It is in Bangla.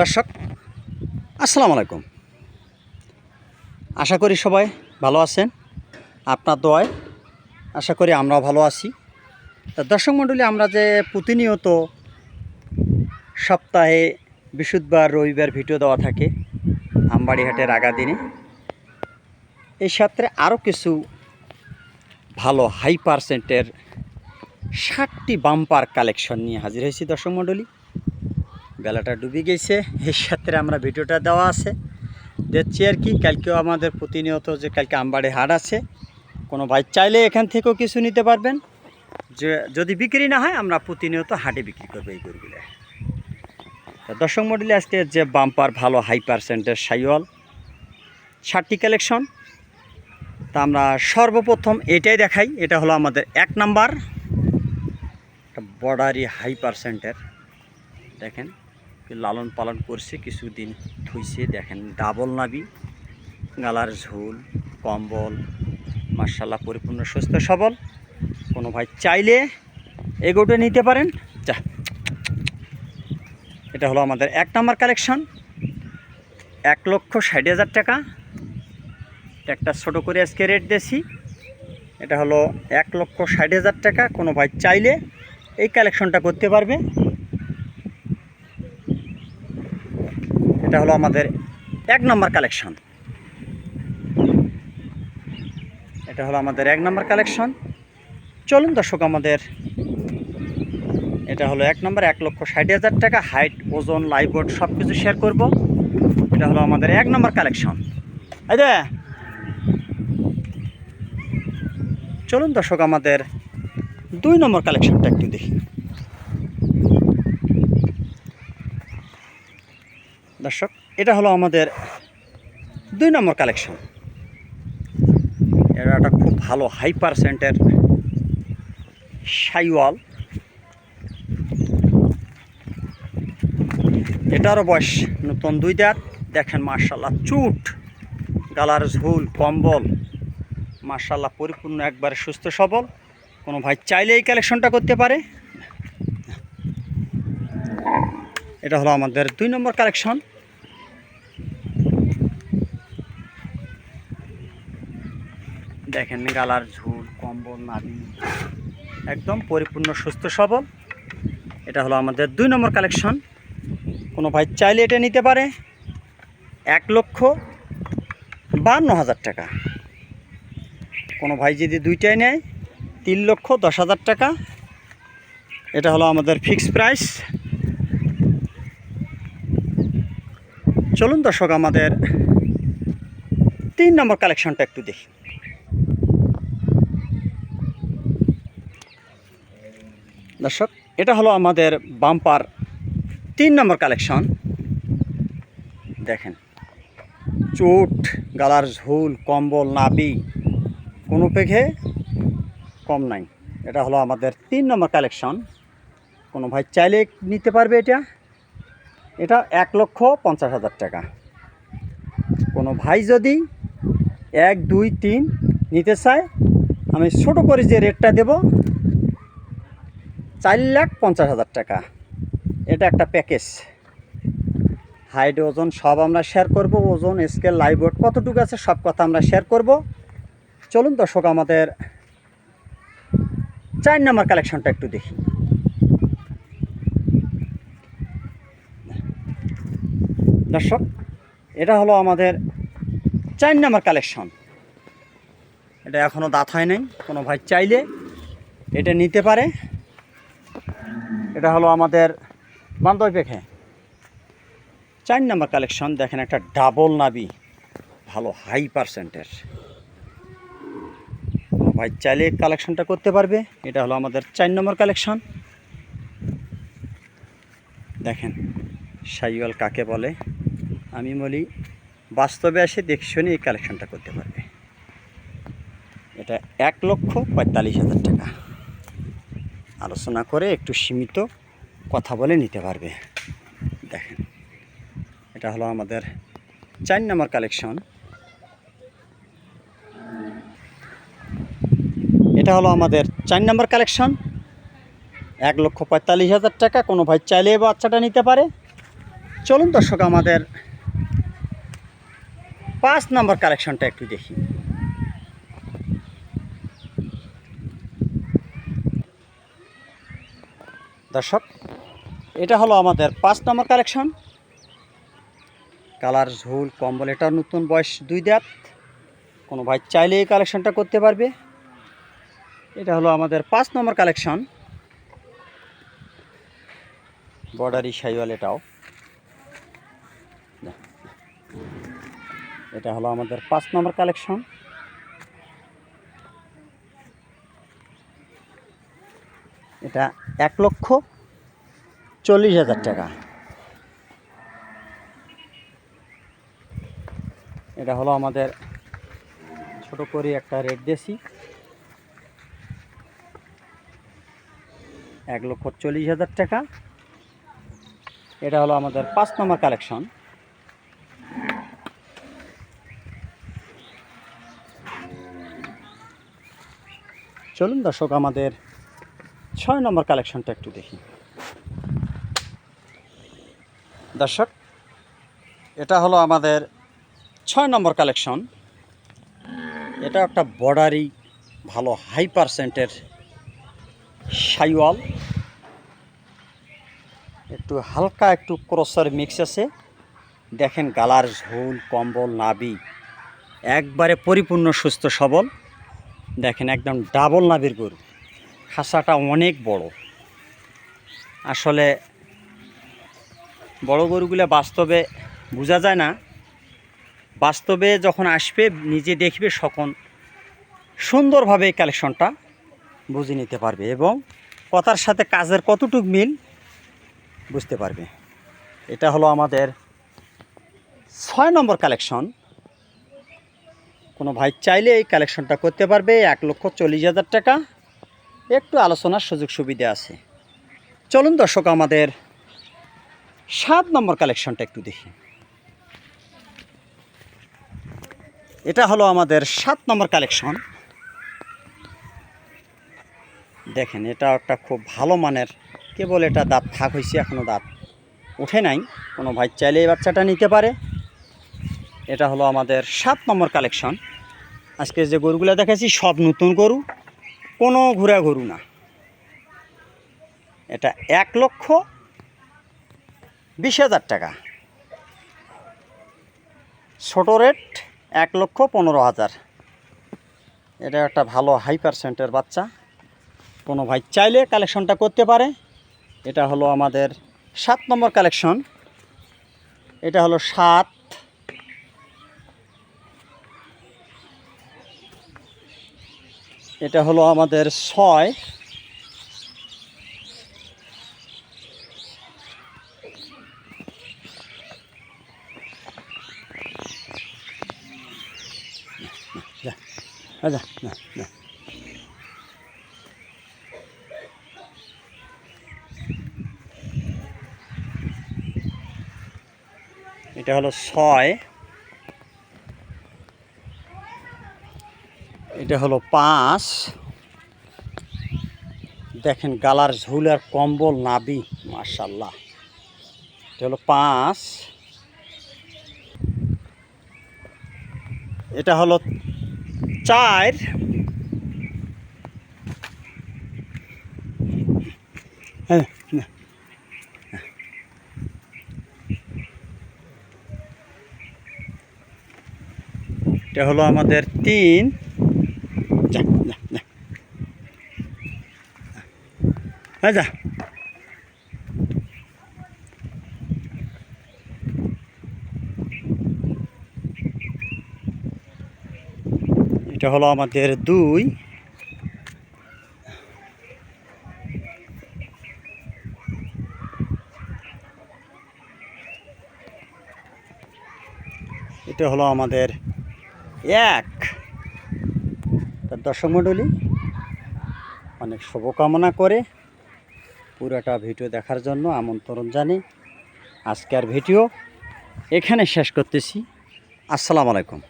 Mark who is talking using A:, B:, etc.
A: দর্শক, আসসালামু আলাইকুম। আশা করি সবাই ভালো আছেন। আপনার দোয়ায় আশা করি আমরাও ভালো আছি। দর্শক মণ্ডলী, আমরা যে প্রতিনিয়ত সপ্তাহে বৃহস্পতিবার, রবিবার ভিডিও দেওয়া থাকে আমবাড়িহাটের আগা দিনে, এই সাথে আরও কিছু ভালো হাই পার্সেন্টের ষাটটি বাম্পার কালেকশন নিয়ে হাজির হয়েছি দর্শক মণ্ডলী। বেলাটা ডুবে গেছে। এর সাথে আমরা ভিডিওটা দেওয়া আছে। দেখছি আর কি, কালকেও আমাদের প্রতিনিয়ত যে কালকে আমবাড়ি হাট আছে, কোনো ভাই চাইলে এখান থেকেও কিছু নিতে পারবেন। যে, যদি বিক্রি না হয়, আমরা প্রতিনিয়ত হাটে বিক্রি করব এই গরুগুলো। দর্শক মডেলে আজকে যে বাম্পার ভালো হাই পার্সেন্টের সাইওয়াল, ষাটটি কালেকশন। তা আমরা সর্বপ্রথম এটাই দেখাই। এটা হলো আমাদের এক নাম্বার বর্ডারি হাই পার্সেন্টের। দেখেন। লালন পালন করছে, কিছুদিন থুইছে, দেখেন, ডাবল নাবি গালার ঝোল, কম্বল মার্শাল্লাহ পরিপূর্ণ, সুস্থ, সবল। কোনো ভাই চাইলে এগোটে নিতে পারেন। যা। এটা হলো আমাদের এক নম্বর কালেকশন। এক লক্ষ ষাট হাজার টাকা। একটা ছোটো করে আজকে রেট দিয়েছি। এটা হলো এক লক্ষ ষাট হাজার টাকা। কোনো ভাই চাইলে এই কালেকশনটা করতে পারবে। এটা হলো আমাদের এক নম্বর কালেকশন। এটা হলো আমাদের এক নম্বর কালেকশন। চলুন দর্শক, আমাদের এটা হলো এক নম্বর, এক লক্ষ ষাট হাজার টাকা হাইট ওজন লাইবোর্ড সব কিছু শেয়ার করব। এটা হলো আমাদের এক নম্বর কালেকশন। এই যে, চলুন দর্শক, আমাদের দুই নম্বর কালেকশনটা একটু দেখি। দর্শক, এটা হলো আমাদের দুই নম্বর কালেকশন এটা একটা খুব ভালো হাই পার্সেন্টের সাইওয়াল। এটারও বয়স নতুন দুই দাঁত। দেখেন মার্শাল্লাহ চুট, গালার ঝুল, কম্বল। মার্শাল্লাহ পরিপূর্ণ, একবারে সুস্থ, সবল। কোনো ভাই চাইলে এই কালেকশনটা করতে পারে। এটা হলো আমাদের দুই নম্বর কালেকশন দেখেন গালার ঝুল, কম্বল নাবি একদম পরিপূর্ণ, সুস্থ সবল। এটা হলো আমাদের দুই নম্বর কালেকশন। কোনো ভাই চাইলে এটা নিতে পারে। এক লক্ষ বান্ন হাজার টাকা। কোনো ভাই যদি দুইটাই নেয়, তিন লক্ষ দশ হাজার টাকা। এটা হলো আমাদের ফিক্সড প্রাইস চলুন দর্শক, আমাদের তিন নম্বর কালেকশনটা একটু দেখি। দর্শক, এটা হলো আমাদের বাম্পার তিন নম্বর কালেকশন। দেখেন, চোট, গালার ঝোল, কম্বল নাবি কোনো পেঘে কম নাই। এটা হলো আমাদের তিন নম্বর কালেকশন। কোনো ভাই চাইলে নিতে পারবে এটা। এটা এক লক্ষ পঞ্চাশ হাজার টাকা। কোনো ভাই যদি এক, দুই, তিন নিতে চায়, আমি ছোটো করে যে রেটটা দেব চার লাখ পঞ্চাশ হাজার টাকা। এটা একটা প্যাকেজ। হাইট, ওজন সব আমরা শেয়ার করব। ওজন স্কেল লাইবোর্ড কতটুকু আছে সব কথা আমরা শেয়ার করব। চলুন দর্শক, আমাদের চার নাম্বার কালেকশনটা একটু দেখি। দর্শক, এটা হলো আমাদের চার নাম্বার কালেকশন এটা এখনও দাঁত হয় নাই, কোনো ভাই চাইলে এটা নিতে পারে। এটা হলো আমাদের বান্ধব পেখে। চার নাম্বার কালেকশন, দেখেন একটা ডাবল নাবি, ভালো হাই পার্সেন্টের ভাই, চাইলে কালেকশনটা করতে পারবে, এটা হলো আমাদের চার নম্বর কালেকশন। দেখেন, সাইওয়াল কাকে বলে? আমি বলি, বাস্তবে এসে দেখে শুনে এই কালেকশনটা করতে পারবে। এটা এক লক্ষ পঁয়তাল্লিশ হাজার টাকা। আলোচনা করে একটু সীমিত কথা বলে নিতে পারবে। দেখেন, এটা হলো আমাদের চার নম্বর কালেকশন। এটা হলো আমাদের চার নম্বর কালেকশন। এক লক্ষ পঁয়তাল্লিশ হাজার টাকা, কোনো ভাই চাইলে বাচ্চাটা নিতে পারে। চলুন দর্শক, আমাদের পাঁচ নম্বর কালেকশনটা একটু দেখি। দর্শক, এটা হলো আমাদের পাঁচ নম্বর কালেকশন। কালার ঝুল, কম্বল এটা নতুন বয়স দুই দাঁত। কোনো ভাই চাইলে এই কালেকশনটা করতে পারবে। এটা হলো আমাদের পাঁচ নম্বর কালেকশন। বর্ডারি সাইওয়াল এটাও। এটা হলো আমাদের পাঁচ নম্বর কালেকশন। এটা এক লক্ষ চল্লিশ হাজার টাকা। এটা হলো আমাদের ছোট করে একটা রেট দেশি। এক লক্ষ চল্লিশ হাজার টাকা। এটা হলো আমাদের পাঁচ নম্বর কালেকশন। চলুন দর্শক, আমাদের ছয় নম্বর কালেকশনটা একটু দেখি। দর্শক, এটা হলো আমাদের ছয় নম্বর কালেকশন। এটা একটা বর্ডারি ভালো হাই পার্সেন্টের সাইওয়াল। একটু হালকা একটু ক্রসার মিক্স আছে। দেখেন গালার ঝোল, কম্বল নাবি একবারে পরিপূর্ণ, সুস্থ, সবল। দেখেন একদম ডাবল নাবির গরু। খাসাটা অনেক বড়। আসলে বড় গরুগুলো বাস্তবে বোঝা যায় না। বাস্তবে যখন আসবে, নিজে দেখবে তখন সুন্দরভাবে এই কালেকশনটা বুঝে নিতে পারবে এবং কথার সাথে কাজের কতটুক মিল বুঝতে পারবে। এটা হলো আমাদের ছয় নম্বর কালেকশন। কোনো ভাই চাইলে এই কালেকশনটা করতে পারবে, এক লক্ষ চল্লিশ হাজার টাকা। একটু আলোচনার সুযোগ সুবিধা আছে। চলুন দর্শক, আমাদের সাত নম্বর কালেকশনটা একটু দেখি। এটা হলো আমাদের সাত নম্বর কালেকশন দেখেন, এটা একটা খুব ভালো মানের, কেবল এটা দাঁত থাক হয়েছে এখনও দাঁত ওঠে নাই। কোনো ভাই চাইলে এই বাচ্চাটা নিতে পারে। এটা হলো আমাদের সাত নম্বর কালেকশন আজকে যে গরুগুলো দেখাচ্ছি সব নতুন গরু। কোনো ঘোরা গরু না। এটা এক লক্ষ বিশ হাজার টাকা। ছোট রেট এক লক্ষ পনেরো হাজার। এটা একটা ভালো হাই পার্সেন্টের বাচ্চা। কোনো ভাই চাইলে কালেকশনটা করতে পারে। এটা হলো আমাদের সাত নম্বর কালেকশন এটা হলো সাত এটা হলো আমাদের ছয়। যা না না এটা হলো ছয়। এটা হলো পাঁচ। দেখেন গালার ঝুল আর কম্বল নাবি মার্শাল্লাহ এটা হলো পাঁচ। এটা হলো চার। হ্যাঁ। এটা হলো আমাদের তিন। যা এটা হলো আমাদের দুই। এটা হলো আমাদের এক। দর্শক মণ্ডলী অনেক শুভকামনা করে পুরাটা ভিডিও দেখার জন্য আমন্ত্রণ জানি আজকের ভিডিও এখানে শেষ করতেছি। আসসালামু আলাইকুম।